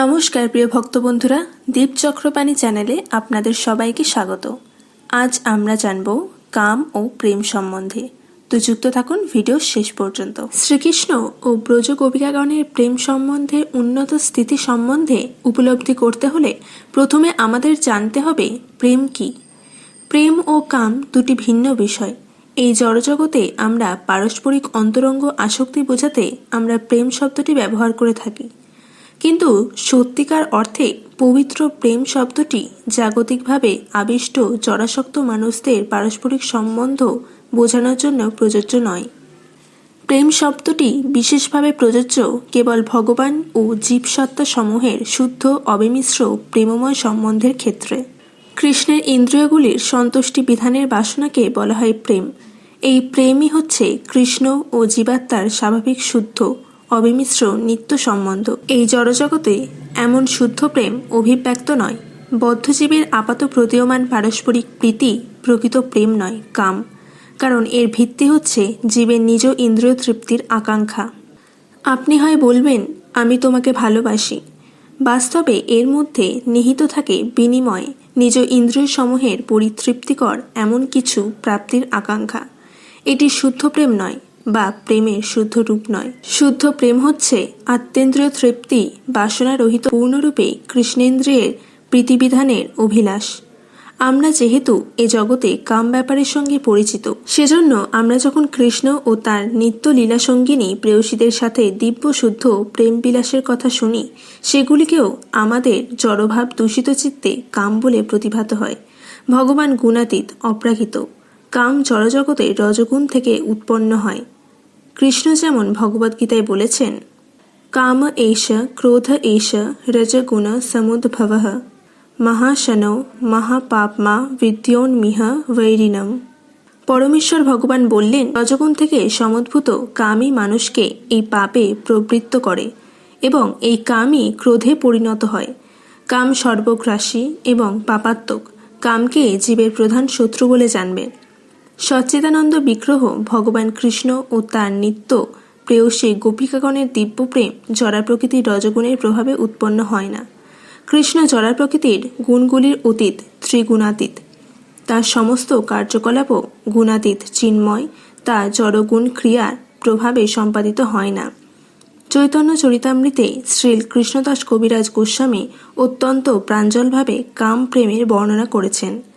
নমস্কার, প্রিয় ভক্ত বন্ধুরা দীপ চক্রপাণী চ্যানেলে আপনাদের সবাইকে স্বাগত। আজ আমরা জানব কাম ও প্রেম সম্বন্ধে। তো যুক্ত থাকুন ভিডিও শেষ পর্যন্ত। শ্রীকৃষ্ণ ও ব্রজ গোপিকাগণের প্রেম সম্বন্ধে, উন্নত স্থিতি সম্বন্ধে উপলব্ধি করতে হলে প্রথমে আমাদের জানতে হবে প্রেম কি। প্রেম ও কাম দুটি ভিন্ন বিষয়। এই জড়জগতে আমরা পারস্পরিক অন্তরঙ্গ আসক্তি বোঝাতে আমরা প্রেম শব্দটি ব্যবহার করে থাকি। কিন্তু সত্যিকার অর্থে পবিত্র প্রেম শব্দটি জাগতিকভাবে আবিষ্ট জরাসক্ত মানুষদের পারস্পরিক সম্বন্ধ বোঝানোর জন্য প্রযোজ্য নয়। প্রেম শব্দটি বিশেষভাবে প্রযোজ্য কেবল ভগবান ও জীবসত্তা সমূহের শুদ্ধ, অবিমিশ্র, প্রেমময় সম্বন্ধের ক্ষেত্রে। কৃষ্ণের ইন্দ্রিয়গুলির সন্তুষ্টি বিধানের বাসনাকে বলা হয় প্রেম। এই প্রেমই হচ্ছে কৃষ্ণ ও জীবাত্মার স্বাভাবিক শুদ্ধ অবিমিশ্র নিত্য সম্বন্ধ। এই জড়জগতে এমন শুদ্ধ প্রেম অভিব্যক্ত নয়। বদ্ধজীবের আপাত প্রতীয়মান পারস্পরিক প্রীতি প্রকৃত প্রেম নয়, কাম। কারণ এর ভিত্তি হচ্ছে জীবের নিজ ইন্দ্রিয় তৃপ্তির আকাঙ্ক্ষা। আপনি হয় বলবেন, আমি তোমাকে ভালোবাসি। বাস্তবে এর মধ্যে নিহিত থাকে বিনিময়ে। নিজ ইন্দ্রিয় সমূহের পরিতৃপ্তিকর এমন কিছু প্রাপ্তির আকাঙ্ক্ষা। এটি শুদ্ধ প্রেম নয় বা প্রেমের শুদ্ধ রূপ নয়। শুদ্ধ প্রেম হচ্ছে আত্মেন্দ্রিয় তৃপ্তি বাসনারহিত পূর্ণরূপে কৃষ্ণেন্দ্রিয়ের প্রীতিবিধানের অভিলাষ। আমরা যেহেতু এ জগতে কাম ব্যাপারের সঙ্গে পরিচিত, সেজন্য আমরা যখন কৃষ্ণ ও তার নিত্য লীলাসঙ্গিনী প্রেয়সীদের সাথে দিব্য শুদ্ধ প্রেম বিলাসের কথা শুনি, সেগুলিকেও আমাদের জড়ভাব দূষিত চিত্তে কাম বলে প্রতিভাত হয়। ভগবান গুণাতীত অপ্রাকৃত। কাম জড়জগতে রজগুণ থেকে উৎপন্ন হয়। কৃষ্ণ যেমন ভগবদ্গীতায় বলেছেন, কাম এষ ক্রোধ এষ রজগুণ সমুদ্ভব মহাশনৌ মহাপাপমা বিদ্যোন্মিহ বৈরিণম। পরমেশ্বর ভগবান বললেন, রজগুণ থেকে সমদ্ভূত কামই মানুষকে এই পাপে প্রবৃত্ত করে এবং এই কামই ক্রোধে পরিণত হয়। কাম সর্বগ্রাসী এবং পাপাত্মক, কামকে জীবের প্রধান শত্রু বলে জানবে সচ্চিদানন্দ বিগ্রহ, ভগবান কৃষ্ণ ও তার নিত্য প্রেয়সী গোপিকাগণের দিব্য প্রেম জরা প্রকৃতির রজগুণের প্রভাবে উৎপন্ন হয় না। কৃষ্ণ জরা প্রকৃতির গুণগুলির অতীত, ত্রিগুণাতীত। তার সমস্ত কার্যকলাপও গুণাতীত, চিন্ময় তা জড়গুণ ক্রিয়ার প্রভাবে সম্পাদিত হয় না। চৈতন্য চরিতামৃতে শ্রী কৃষ্ণদাস কবিরাজ গোস্বামী অত্যন্ত প্রাঞ্জলভাবে কাম প্রেমের বর্ণনা করেছেন।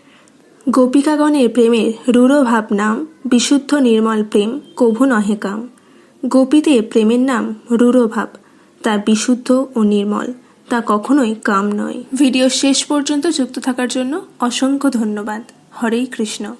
গোপিকাগণের প্রেমের রূঢ় ভাব নাম বিশুদ্ধ নির্মল প্রেম কভু নহে কাম। গোপীতে প্রেমের নাম রূঢ় ভাব, তা বিশুদ্ধ ও নির্মল, তা কখনোই কাম নয়। ভিডিও শেষ পর্যন্ত যুক্ত থাকার জন্য অসংখ্য ধন্যবাদ। হরেই কৃষ্ণ।